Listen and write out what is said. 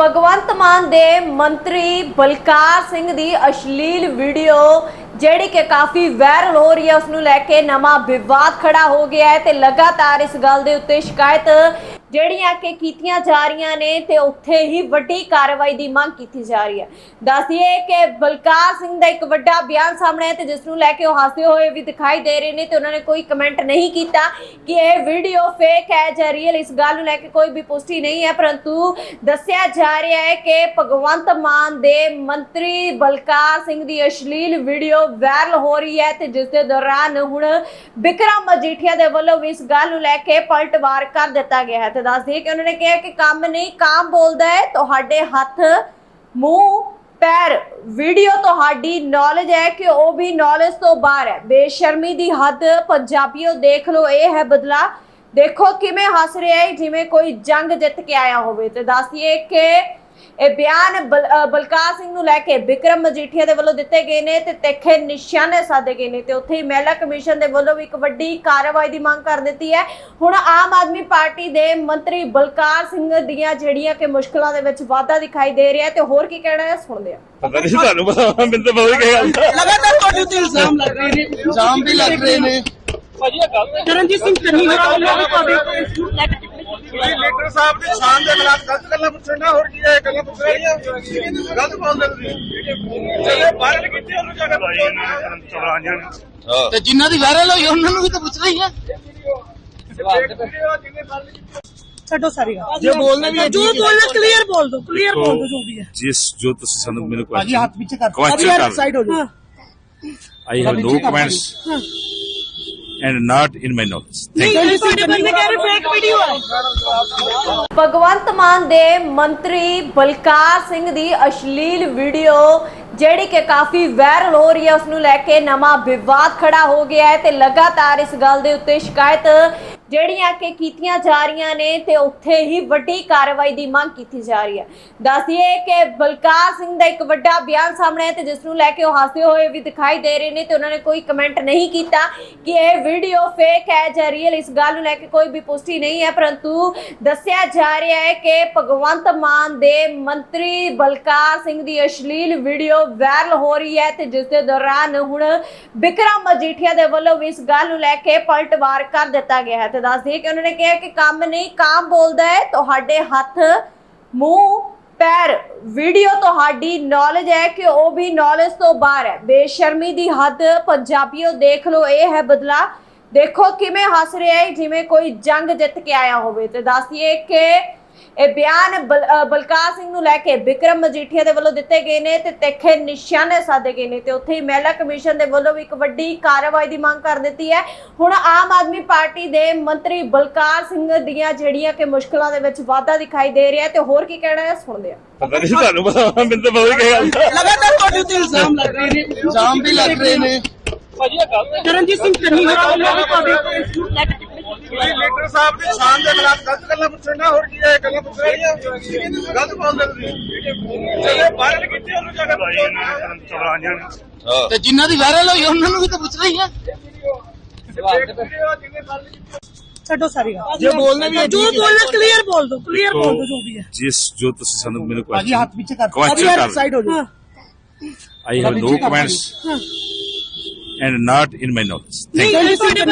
ਭਗਵੰਤ ਮਾਨ ਦੇ ਮੰਤਰੀ ਬਲਕਾਰ ਸਿੰਘ ਦੀ ਅਸ਼ਲੀਲ ਵੀਡੀਓ, ਜਿਹੜੀ ਕਿ ਕਾਫੀ ਵਾਇਰਲ ਹੋ ਰਹੀ ਹੈ ਉਸ ਨੂੰ ਲੈ ਕੇ ਨਵਾਂ ਵਿਵਾਦ ਖੜਾ ਹੋ ਗਿਆ ਹੈ ਤੇ ਲਗਾਤਾਰ ਇਸ ਗੱਲ ਦੇ ਉੱਤੇ ਸ਼ਿਕਾਇਤ ਜਿਹੜੀਆਂ ਕਿ ਕੀਤੀਆਂ ਜਾ ਰਹੀਆਂ ਨੇ ਤੇ ਉੱਥੇ ਹੀ ਵੱਡੀ ਕਾਰਵਾਈ ਦੀ ਮੰਗ ਕੀਤੀ ਜਾ ਰਹੀ ਹੈ। ਦੱਸਦੀਏ ਕਿ ਬਲਕਾਰ ਸਿੰਘ ਦਾ ਇੱਕ ਵੱਡਾ ਬਿਆਨ ਸਾਹਮਣੇ ਹੈ ਤੇ ਜਿਸ ਨੂੰ ਲੈ ਕੇ ਉਹ ਹਾਸੇ ਹੋਏ ਵੀ ਦਿਖਾਈ ਦੇ ਰਹੇ ਨੇ ਤੇ ਉਹਨਾਂ ਨੇ ਕੋਈ ਕਮੈਂਟ ਨਹੀਂ ਕੀਤਾ ਕਿ ਇਹ ਵੀਡੀਓ ਫੇਕ ਹੈ ਜਾਂ ਰੀਅਲ ਇਸ ਗੱਲ ਨੂੰ ਲੈ ਕੇ ਕੋਈ ਵੀ ਪੁਸ਼ਟੀ ਨਹੀਂ ਹੈ, ਪਰੰਤੂ ਦੱਸਿਆ ਜਾ ਰਿਹਾ ਹੈ ਕਿ ਭਗਵੰਤ ਮਾਨ ਦੇ ਮੰਤਰੀ ਬਲਕਾਰ ਸਿੰਘ ਦੀ ਅਸ਼ਲੀਲ ਵੀਡੀਓ ਵਾਇਰਲ ਹੋ ਰਹੀ ਹੈ ਤੇ ਜਿਸ ਦੇ ਦੌਰਾਨ ਹੁਣ ਬਿਕਰਮ ਮਜੀਠੀਆ ਦੇ ਵੱਲੋਂ ਵੀ ਇਸ ਗੱਲ ਨੂੰ ਲੈ ਕੇ ਪਲਟਵਾਰ ਕਰ ਦਿੱਤਾ ਗਿਆ ਹੈ। ਤੇ ਦੱਸ ਦਈਏ ਕਿ ਉਹਨਾਂ ਨੇ ਕਿਹਾ ਕਿ ਕੰਮ ਨਹੀਂ, ਕਾਮ ਬੋਲਦਾ ਹੈ। ਤੁਹਾਡੇ ਹੱਥ ਮੂੰਹ, ਪੈਰ, ਵੀਡੀਓ ਤੁਹਾਡੀ ਨੌਲੇਜ ਹੈ ਕਿ ਉਹ ਵੀ ਨੌਲੇਜ ਤੋਂ ਬਾਹਰ ਹੈ। ਬੇਸ਼ਰਮੀ ਦੀ ਹੱਦ, ਪੰਜਾਬੀਓ ਦੇਖ ਲਓ, ਇਹ ਹੈ ਬਦਲਾ। ਦੇਖੋ ਕਿਵੇਂ ਹੱਸ ਰਿਹਾ ਹੈ, ਜਿਵੇਂ ਕੋਈ ਜੰਗ ਜਿੱਤ ਕੇ ਆਇਆ ਹੋਵੇ। ਤੇ ਦੱਸਈਏ ਕਿ ਇਹ ਬਿਆਨ ਬਲਕਾਰ ਸਿੰਘ ਨੂੰ ਲੈ ਕੇ ਵਿਕਰਮ ਮਜੀਠੀਆ ਦੇ ਵੱਲੋਂ ਦਿੱਤੇ ਗਏ ਨੇ ਤੇ ਤਿੱਖੇ ਨਿਸ਼ਾਨੇ ਸਾਧੇ ਗਏ ਨੇ ਤੇ ਉੱਥੇ ਹੀ ਮਹਿਲਾ ਕਮਿਸ਼ਨ ਦੇ ਵੱਲੋਂ ਵੀ ਇੱਕ ਵੱਡੀ ਕਾਰਵਾਈ ਦੀ ਮੰਗ ਕਰ ਦਿੱਤੀ ਹੈ। ਹੁਣ ਆਮ ਆਦਮੀ ਪਾਰਟੀ ਦੇ ਮੰਤਰੀ ਬਲਕਾਰ ਸਿੰਘ ਦੀਆਂ ਜਿਹੜੀਆਂ ਕਿ ਮੁਸ਼ਕਲਾਂ ਦੇ ਵਿੱਚ ਵਾਧਾ ਦਿਖਾਈ ਦੇ ਰਿਹਾ ਹੈ ਤੇ ਹੋਰ ਕੀ ਕਹਿਣਾ ਹੈ ਸੁਣਦੇ ਹਾਂ। ਪਤਾ ਨਹੀਂ ਤੁਹਾਨੂੰ ਪਤਾ ਮੈਨੂੰ ਤਾਂ ਬਹੁਤ ਕੀ ਗੱਲ ਦਾ ਲਗਾਤਾਰ ਤੁਹਾਡੇ ਉੱਤੇ ਇਲਜ਼ਾਮ ਲੱਗ ਰਹੇ ਨੇ ਇਲਜ਼ਾਮ ਵੀ ਲੱਗ ਰਹੇ ਨੇ। ਚਰਨਜੀਤ ਸਿੰਘ ਚੰਨੀ ਹੋਰਾਂ ਵੱਲੋਂ ਵੀ ਤੁਹਾਡੇ ਉੱਤੇ ਇਲਜ਼ਾਮ ਲੱਗ ਰਹੇ ਨੇ। ਤੁਸੀਂ ਲੀਡਰ ਸਾਹਿਬ ਦੀ ਸ਼ਾਨ ਦੇ ਖਿਲਾਫ ਗਲਤ ਗੱਲਾਂ ਪੁੱਛਣਾ ਹੋਰ ਕੀ ਹੈ ਗੱਲਾਂ ਪੁੱਛ ਰਹੀਆਂ ਗਲਤ ਬੋਲਦੇ ਤੁਸੀਂ। ਜਿਹੜੇ ਬਾਹਰ ਕਿੱਥੇ ਉਹਨੂੰ ਜਾ ਕੇ ਪੁੱਛੋ। ਤੇ ਜਿਨ੍ਹਾਂ ਦੀ ਵਾਇਰਲ ਹੋਈ ਉਹਨਾਂ ਨੂੰ ਵੀ ਤਾਂ ਪੁੱਛਣਾ ਹੀ ਹੈ ਕੀਤੀ ਛੱਡੋ ਸਾਰੀ ਗੱਲ। ਜੇ ਬੋਲਣਾ ਵੀ ਹੈ, ਜੋ। ਬੋਲਣਾ ਕਲੀਅਰ ਬੋਲ ਦੋ ਕਲੀਅਰ ਬੋਲ ਦੋ ਜੋ ਵੀ ਹੈ। ਜਿਸ ਜੋ ਤੁਸੀਂ ਸਾਨੂੰ ਮੈਨੂੰ ਭਾਜੀ ਹੱਥ ਪਿੱਛੇ ਕਰ ਯਾਰ ਕਰ- ਸਾਈਡ ਹੋ ਜਾਓ। I have no comments and not in my knowledge ਨਹੀਂ ਤੁਹਾਡੇ ਬੰਦੇ ਕਹਿ ਰਹੇ ਫੇਕ ਵੀਡੀਓ ਹੈ। ਭਗਵੰਤ ਮਾਨ ਦੇ ਮੰਤਰੀ ਬਲਕਾਰ ਸਿੰਘ ਦੀ ਅਸ਼ਲੀਲ ਵੀਡੀਓ ਜਿਹੜੀ ਕਿ ਕਾਫੀ ਵਾਇਰਲ ਹੋ ਰਹੀ ਹੈ ਉਸ ਨੂੰ ਲੈ ਕੇ ਨਵਾਂ ਵਿਵਾਦ ਖੜਾ ਹੋ ਗਿਆ ਹੈ ਤੇ ਲਗਾਤਾਰ ਇਸ ਗੱਲ ਦੇ ਉੱਤੇ ਸ਼ਿਕਾਇਤ ਜਿਹੜੀਆਂ ਕਿ ਕੀਤੀਆਂ ਜਾ ਰਹੀਆਂ ਨੇ ਤੇ ਉੱਥੇ ਹੀ ਵੱਡੀ ਕਾਰਵਾਈ ਦੀ ਮੰਗ ਕੀਤੀ ਜਾ ਰਹੀ ਹੈ। ਦੱਸ ਕਿ ਬਲਕਾਰ ਸਿੰਘ ਦਾ ਇੱਕ ਵੱਡਾ ਬਿਆਨ ਸਾਹਮਣੇ ਹੈ ਤੇ ਜਿਸ ਨੂੰ ਲੈ ਕੇ ਉਹ ਹੱਸਦੇ ਹੋਏ ਵੀ ਦਿਖਾਈ ਦੇ ਰਹੇ ਨੇ ਤੇ ਉਹਨਾਂ ਨੇ ਕੋਈ ਕਮੈਂਟ ਨਹੀਂ ਕੀਤਾ ਕਿ ਇਹ ਵੀਡੀਓ ਫੇਕ ਹੈ ਜਾਂ ਰੀਅਲ ਇਸ ਗੱਲ ਨੂੰ ਲੈ ਕੇ ਕੋਈ ਵੀ ਪੁਸ਼ਟੀ ਨਹੀਂ ਹੈ, ਪਰੰਤੂ ਦੱਸਿਆ ਜਾ ਰਿਹਾ ਹੈ ਕਿ ਭਗਵੰਤ ਮਾਨ ਦੇ ਮੰਤਰੀ ਬਲਕਾਰ ਸਿੰਘ ਦੀ ਅਸ਼ਲੀਲ ਵੀਡੀਓ ਵਾਇਰਲ ਹੋ ਰਹੀ ਹੈ ਤੇ ਜਿਸ ਦੇ ਦੌਰਾਨ ਹੁਣ ਬਿਕਰਮ ਮਜੀਠੀਆ ਦੇ ਵੱਲੋਂ ਵੀ ਇਸ ਗੱਲ ਨੂੰ ਲੈ ਕੇ ਪਲਟਵਾਰ ਕਰ ਦਿੱਤਾ ਗਿਆ ਹੈ ਤੇ ਦੱਸ ਦਈਏ ਕਿ ਉਹਨਾਂ ਨੇ ਕਿਹਾ ਕਿ ਕੰਮ ਨਹੀਂ, ਕਾਮ ਬੋਲਦਾ ਹੈ। ਤੁਹਾਡੇ ਹੱਥ, ਮੂੰਹ, ਪੈਰ ਵੀਡੀਓ ਤੁਹਾਡੀ ਨੌਲੇਜ ਹੈ ਕਿ ਉਹ ਵੀ ਨੌਲੇਜ ਤੋਂ ਬਾਹਰ ਹੈ। ਬੇਸ਼ਰਮੀ ਦੀ ਹੱਦ, ਪੰਜਾਬੀਓ ਦੇਖ ਲਓ, ਇਹ ਹੈ ਬਦਲਾ। ਦੇਖੋ ਕਿਵੇਂ ਹੱਸ ਰਿਹਾ ਹੈ, ਜਿਵੇਂ ਕੋਈ ਜੰਗ ਜਿੱਤ ਕੇ ਆਇਆ ਹੋਵੇ। ਤੇ ਦੱਸਈਏ ਕਿ ਇਹ ਬਿਆਨ ਬਲਕਾਰ ਸਿੰਘ ਨੂੰ ਲੈ ਕੇ ਵਿਕਰਮ ਮਜੀਠੀਆ ਦੇ ਵੱਲੋਂ ਦਿੱਤੇ ਗਏ ਨੇ ਤੇ ਤਿੱਖੇ ਨਿਸ਼ਾਨੇ ਸਾਧੇ ਗਏ ਨੇ ਤੇ ਉੱਥੇ ਹੀ ਮਹਿਲਾ ਕਮਿਸ਼ਨ ਦੇ ਵੱਲੋਂ ਵੀ ਇੱਕ ਵੱਡੀ ਕਾਰਵਾਈ ਦੀ ਮੰਗ ਕਰ ਦਿੱਤੀ ਹੈ। ਹੁਣ ਆਮ ਆਦਮੀ ਪਾਰਟੀ ਦੇ ਮੰਤਰੀ ਬਲਕਾਰ ਸਿੰਘ ਦੀਆਂ ਜਿਹੜੀਆਂ ਕਿ ਮੁਸ਼ਕਲਾਂ ਦੇ ਵਿੱਚ ਵਾਧਾ ਦਿਖਾਈ ਦੇ ਰਿਹਾ ਹੈ ਤੇ ਹੋਰ ਕੀ ਕਹਿਣਾ ਹੈ ਸੁਣਦੇ ਹਾਂ। ਪਤਾ ਨਹੀਂ ਤੁਹਾਨੂੰ ਪਤਾ ਮੈਨੂੰ ਤਾਂ ਬਹੁਤ ਕੀ ਗੱਲ ਦਾ ਲਗਾਤਾਰ ਤੁਹਾਡੇ ਉੱਤੇ ਇਲਜ਼ਾਮ ਲੱਗ ਰਹੇ ਨੇ ਇਲਜ਼ਾਮ ਵੀ ਲੱਗ ਰਹੇ ਨੇ। ਚਰਨਜੀਤ ਸਿੰਘ ਚੰਨੀ ਹੋਰਾਂ ਤੁਹਾਡੇ ਸਾਹਿਬ ਦੀ ਸ਼ਾਨ ਦੇ ਖਿਲਾਫ ਗਲਤ ਗੱਲਾਂ ਪੁੱਛਣਾ ਹੋਰ ਹੈ ਗੱਲਾਂ ਪੁੱਛ ਰਹੀਆਂ ਗਲਤ ਬੋਲਦੇ ਤੁਸੀਂ। ਜਿਹੜੇ ਬਾਹਰ ਕਿੱਥੇ ਉਹਨੂੰ ਜਾ ਕੇ ਪੁੱਛੋ। ਤੇ ਜਿਨ੍ਹਾਂ ਦੀ ਵਾਇਰਲ ਹੋਈ ਉਹਨਾਂ ਨੂੰ ਵੀ ਤਾਂ ਪੁੱਛਣਾ ਹੀ ਹੈ ਕੀਤੀ ਛੱਡੋ ਸਾਰੀ ਗੱਲ। ਜੇ ਬੋਲਣਾ ਵੀ ਜੋ। ਬੋਲਣਾ ਕਲੀਅਰ ਬੋਲ ਦੋ ਕਲੀਅਰ ਬੋਲ ਦੋ ਜੋ ਵੀ ਹੈ। ਜਿਸ ਜੋ ਤੁਸੀਂ ਸਾਨੂੰ ਮੈਨੂੰ ਭਾਜੀ ਹੱਥ ਪਿੱਛੇ ਕਰ ਯਾਰ ਕਰ- ਸਾਈਡ ਹੋ ਜਾਓ। I have no comments and not in my knowledge ਨਹੀਂ ਤੁਹਾਡੇ